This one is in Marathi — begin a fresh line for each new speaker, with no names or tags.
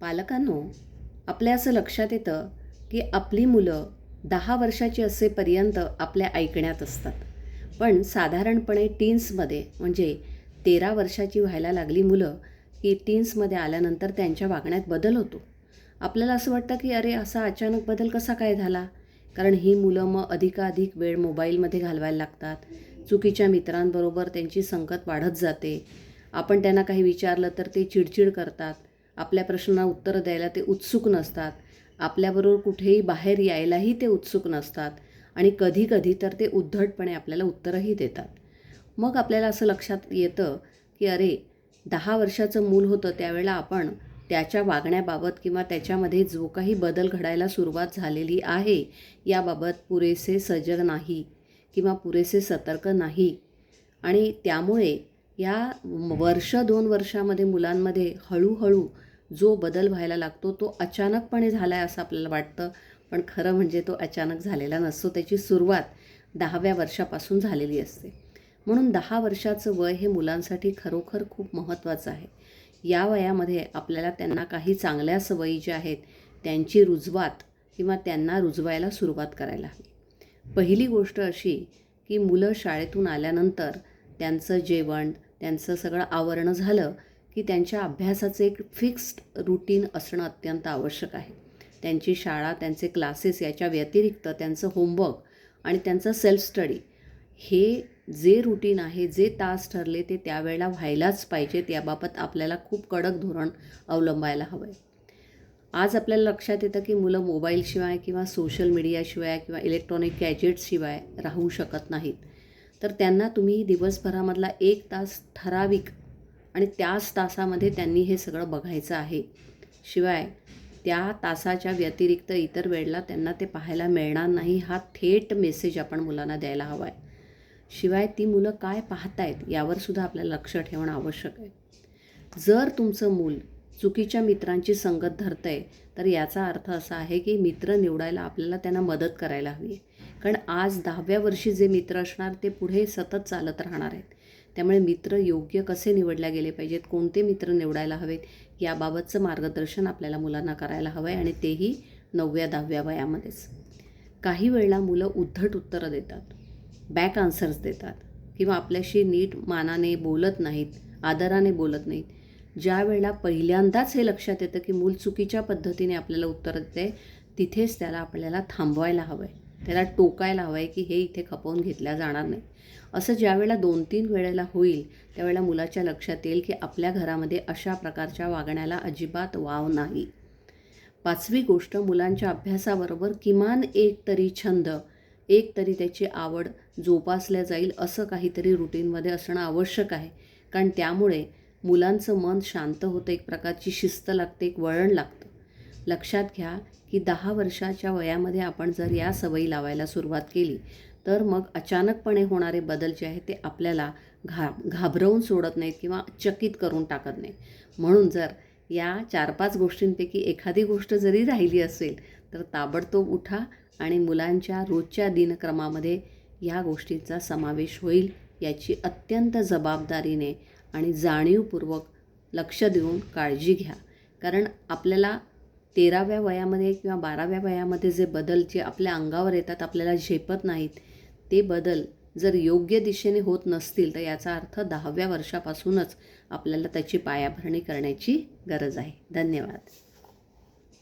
पालकांनो आपल्या असं लक्षात येतं की आपली मुलं दहा वर्षाची असेपर्यंत आपल्या ऐकण्यात असतात. पण साधारणपणे टीन्समध्ये म्हणजे तेरा वर्षाची व्हायला लागली मुलं की टीन्समध्ये आल्यानंतर त्यांच्या वागण्यात बदल होतो. आपल्याला असं वाटतं की अरे असा अचानक बदल कसा काय झाला? कारण ही मुलं मग अधिकाधिक वेळ मोबाईलमध्ये घालवायला लागतात. चुकीच्या मित्रांबरोबर त्यांची संगत वाढत जाते. आपण त्यांना काही विचारलं तर ते चिडचिड करतात. आपल्या प्रश्नांना उत्तरं द्यायला ते उत्सुक नसतात. आपल्याबरोबर कुठेही बाहेर यायलाही ते उत्सुक नसतात. आणि कधीकधी तर ते उद्धटपणे आपल्याला उत्तरंही देतात. मग आपल्याला असं लक्षात येतं की अरे दहा वर्षाचं मूल होतं त्यावेळेला आपण त्याच्या वागण्याबाबत किंवा त्याच्यामध्ये जो काही बदल घडायला सुरुवात झालेली आहे याबाबत पुरेसे सजग नाही किंवा पुरेसे सतर्क नाही. आणि त्यामुळे या वर्ष दोन वर्षामध्ये मुलांमध्ये हळूहळू जो बदल व्हायला लागतो तो अचानकपणे झाला आहे असं आपल्याला वाटतं. पण खरं म्हणजे तो अचानक झालेला नसतो. त्याची सुरुवात दहाव्या वर्षापासून झालेली असते. म्हणून दहा वर्षाचं वय हे मुलांसाठी खरोखर खूप महत्त्वाचं आहे. या वयामध्ये आपल्याला त्यांना काही चांगल्या सवयी ज्या आहेत त्यांची रुजवात किंवा त्यांना रुजवायला सुरुवात करायला हवी. पहिली गोष्ट अशी की मुलं शाळेतून आल्यानंतर त्यांचं जेवण त्यांचं सगळं आवरणं झालं की त्यांच्या अभ्यासाचं एक फिक्स्ड रुटीन असणं अत्यंत आवश्यक आहे. त्यांची शाळा त्यांचे क्लासेस याच्या व्यतिरिक्त त्यांचं होमवर्क आणि त्यांचं सेल्फ स्टडी हे जे रुटीन आहे जे तास ठरले ते त्यावेळेला व्हायलाच पाहिजेत. याबाबत आपल्याला खूप कडक धोरण अवलंबायला हवं आहे आज आपल्याला लक्षात येतं की मुलं मोबाईलशिवाय किंवा सोशल मीडियाशिवाय किंवा इलेक्ट्रॉनिक गॅजेट्सशिवाय राहू शकत नाहीत. तर त्यांना तुम्ही दिवसभरामधला एक तास ठराविक आणि त्याच तासामध्ये त्यांनी हे सगळं बघायचं आहे. शिवाय त्या तासाच्या व्यतिरिक्त इतर वेळेला त्यांना ते पाहायला मिळणार नाही हा थेट मेसेज आपण मुलांना द्यायला हवा आहे शिवाय ती मुलं काय पाहतायत यावरसुद्धा आपल्याला लक्ष ठेवणं आवश्यक आहे. जर तुमचं मूल चुकीच्या मित्रांची संगत धरतं आहे तर याचा अर्थ असा आहे की मित्र निवडायला आपल्याला त्यांना मदत करायला हवी कारण आज दहाव्या वर्षी जे मित्र असणार ते पुढे सतत चालत राहणार आहेत. त्यामुळे मित्र योग्य कसे निवडल्या गेले पाहिजेत कोणते मित्र निवडायला हवेत याबाबतचं मार्गदर्शन आपल्याला मुलांना करायला हवं आहे आणि तेही नवव्या दहाव्या वयामध्येच. काही वेळेला मुलं उद्धट उत्तरं देतात बॅक आन्सर्स देतात किंवा आपल्याशी नीट मानाने बोलत नाहीत आदराने बोलत नाहीत. ज्या वेळेला पहिल्यांदाच हे लक्षात येतं की मूल चुकीच्या पद्धतीने आपल्याला उत्तर देते तिथेच त्याला आपल्याला थांबवायला हवं आहे त्याला टोकायला हवं आहे की हे इथे खपवून घेतल्या जाणार नाही असं ज्यावेळेला दोन तीन वेळेला होईल त्यावेळेला मुलाच्या लक्षात येईल की आपल्या घरामध्ये अशा प्रकारच्या वागण्याला अजिबात वाव नाही. पाचवी गोष्ट मुलांच्या अभ्यासाबरोबर किमान एक तरी छंद एक तरी त्याची आवड जोपासल्या जाईल असं काहीतरी रुटीनमध्ये असणं आवश्यक आहे. कारण त्यामुळे मुलांचं मन शांत होतं एक प्रकारची शिस्त लागते एक वळण लागतं. लक्षात घ्या की दहा वर्षाच्या वयामध्ये आपण जर या सवयी लावायला सुरुवात केली तर मग अचानकपणे होणारे बदल जे आहेत ते आपल्याला घा घाबरवून सोडत नाहीत किंवा चकित करून टाकत नाही म्हणून जर या चार पाच गोष्टींपैकी एखादी गोष्ट जरी राहिली असेल तर ताबडतोब उठा आणि मुलांच्या रोजच्या दिनक्रमामध्ये या गोष्टींचा समावेश होईल याची अत्यंत जबाबदारीने आणि जाणीवपूर्वक लक्ष देऊन काळजी घ्या. कारण आपल्याला तेराव्या वयामध्ये किंवा बाराव्या वयामध्ये जे बदल जे आपल्या अंगावर येतात आपल्याला झेपत नाहीत ते बदल जर योग्य दिशेने होत नसतील तर याचा अर्थ दहाव्या वर्षापासूनच आपल्याला त्याची पायाभरणी करण्याची गरज आहे. धन्यवाद.